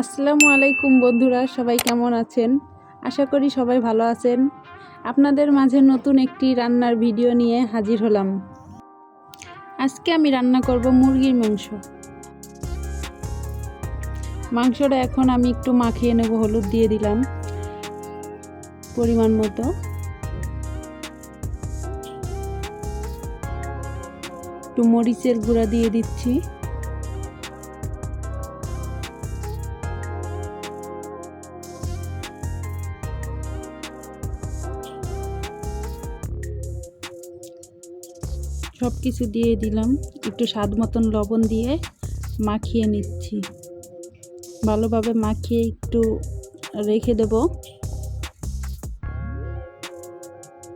আসসালামু আলাইকুম বন্ধুরা, সবাই কেমন আছেন? আশা করি সবাই ভালো আছেন। আপনাদের মাঝে নতুন একটি রান্নার ভিডিও নিয়ে হাজির হলাম। আজকে আমি রান্না করব মুরগির মাংস। মাংসটা এখন আমি একটু মাখিয়ে নেব, হলুদ দিয়ে দিলাম পরিমাণ মতো। একটু মরিচের গুঁড়া দিয়ে দিচ্ছি। সব কিছু দিয়ে দিলাম। একটু স্বাদ মতন লবণ দিয়ে মাখিয়ে নিচ্ছি। ভালোভাবে মাখিয়ে একটু রেখে দেব।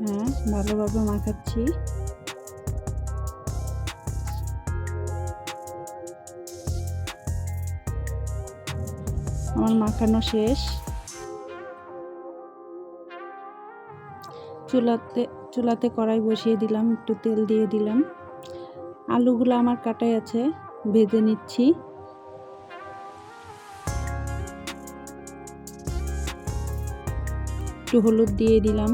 হ্যাঁ ভালোভাবে মাখাচ্ছি। আমার মাখানো শেষ। চুলাতে চুলাতে কড়াই বসিয়ে দিলাম, একটু তেল দিয়ে দিলাম। আলুগুলো আমার কাটাই আছে, ভেজে নিচ্ছি। একটু হলুদ দিয়ে দিলাম।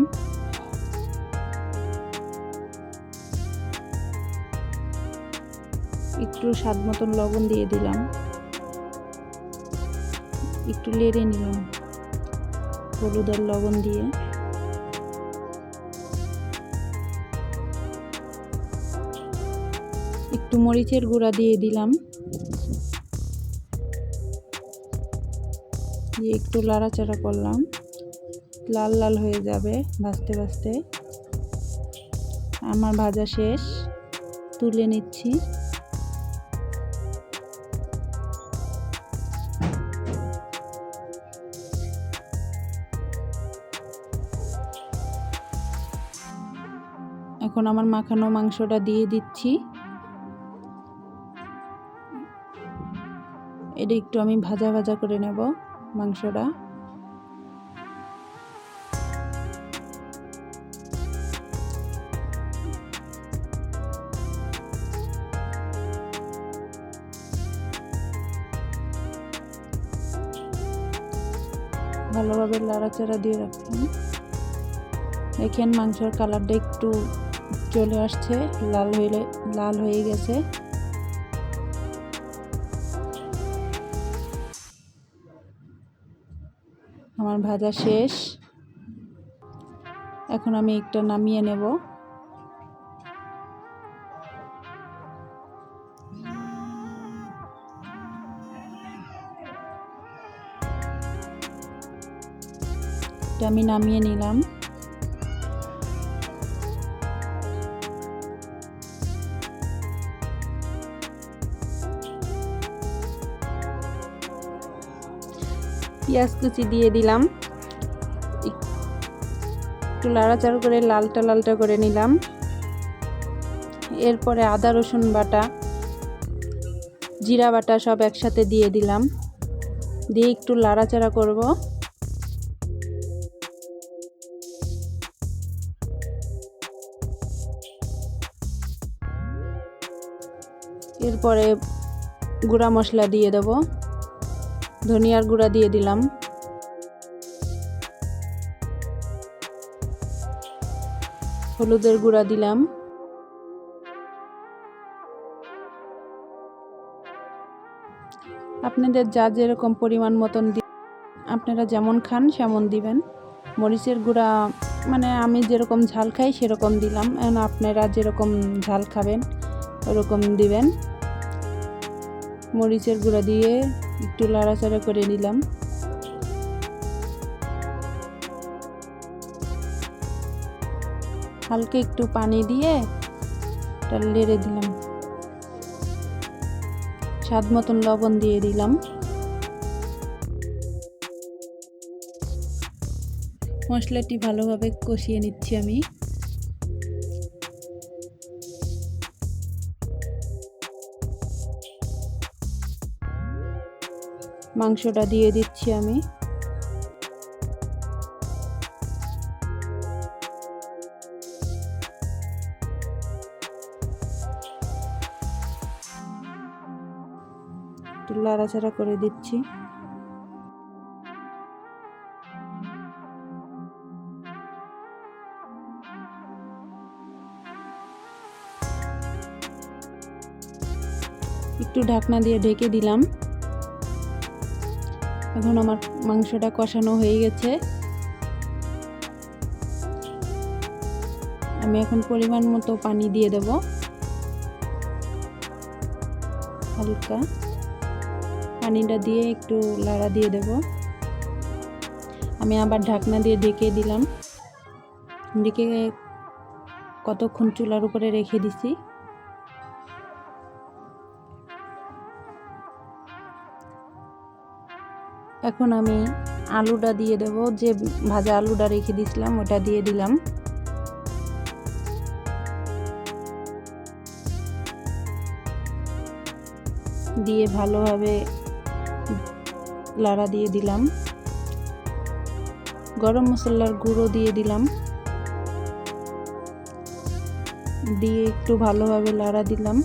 একটু স্বাদ মতন লবণ দিয়ে দিলাম। একটু লেড়ে নিলাম, হলুদ আর লবণ দিয়ে। একটু মরিচের গুঁড়া দিয়ে দিলাম। দিয়ে একটু লাড়াচাড়া করলাম। লাল লাল হয়ে যাবে ভাজতে ভাজতে। আমার ভাজা শেষ। তুলে নিচ্ছি। এখন আমার মাখানো মাংসটা দিয়ে দিচ্ছি। এটা একটু আমি ভাজা ভাজা করে নেব মাংসটা। ভালোভাবে লাড়াচাড়া দিয়ে রাখলাম দেখেন মাংসের কালারটা একটু চলে আসছে, লাল হয়ে লাল হয়ে গেছে। আমার ভাজা শেষ। এখন আমি একটা নামিয়ে নেব। আমি নামিয়ে নিলাম। পেঁয়াজ কুচি দিয়ে দিলাম। একটু লাড়াচাড়া করে লালটা লালটা করে নিলাম। এরপরে আদা, রসুন বাটা, জিরা বাটা সব একসাথে দিয়ে দিলাম। দিয়ে একটু লাড়াচাড়া করব। এরপরে গুঁড়া মশলা দিয়ে দেবো। ধনিয়ার গুঁড়া দিয়ে দিলাম। হলুদের গুঁড়া দিলাম। আপনাদের যা যেরকম পরিমাণ মতন আপনারা যেমন খান সেমন দিবেন। মরিচের গুঁড়া মানে আমি যেরকম ঝাল খাই সেরকম দিলাম। আপনারা যেরকম ঝাল খাবেন, ওরকম দিবেন। মরিচের গুঁড়া দিয়ে একটু লাড়াচাড়া করে নিলাম। হালকা একটু পানি দিয়ে লেড়ে দিলাম। স্বাদ মতন লবণ দিয়ে দিলাম। মশলাটি ভালোভাবে কষিয়ে নিচ্ছি আমি। মাংসটা দিয়ে দিচ্ছি আমি। একটু লাড়াচাড়া করে দিচ্ছি। একটু ঢাকনা দিয়ে ঢেকে দিলাম। এখন আমার মাংসটা কষানো হয়ে গেছে। আমি এখন পরিমাণ মতো পানি দিয়ে দেব। হালকা। পানিটা দিয়ে একটু লাড়া দিয়ে দেব। আমি আবার ঢাকনা দিয়ে ঢেকে দিলাম। ঢেকে কতক্ষণ চুলার উপরে রেখে দিছি? এখন আমি আলুটা দিয়ে দেব। যে ভাজা আলুটা রেখে দিয়েছিলাম ওটা দিয়ে দিলাম। দিয়ে ভালোভাবে লাড়া দিয়ে দিলাম। গরম মশলার গুঁড়ো দিয়ে দিলাম। দিয়ে একটু ভালোভাবে লাড়া দিলাম।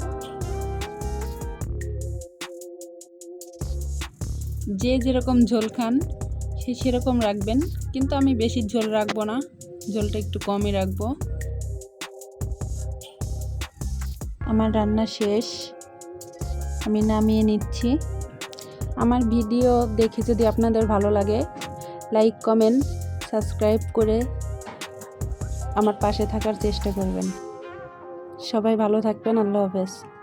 যে যেরকম ঝোল খান, সে সেরকম রাখবেন। কিন্তু আমি বেশি ঝোল রাখব না, ঝোলটা একটু কমই রাখব। আমার রান্না শেষ। আমি নামিয়ে নিচ্ছি। আমার ভিডিও দেখে যদি আপনাদের ভালো লাগে, লাইক, কমেন্ট, সাবস্ক্রাইব করে আমার পাশে থাকার চেষ্টা করবেন। সবাই ভালো থাকবেন, আল্লাহ হাফেজ।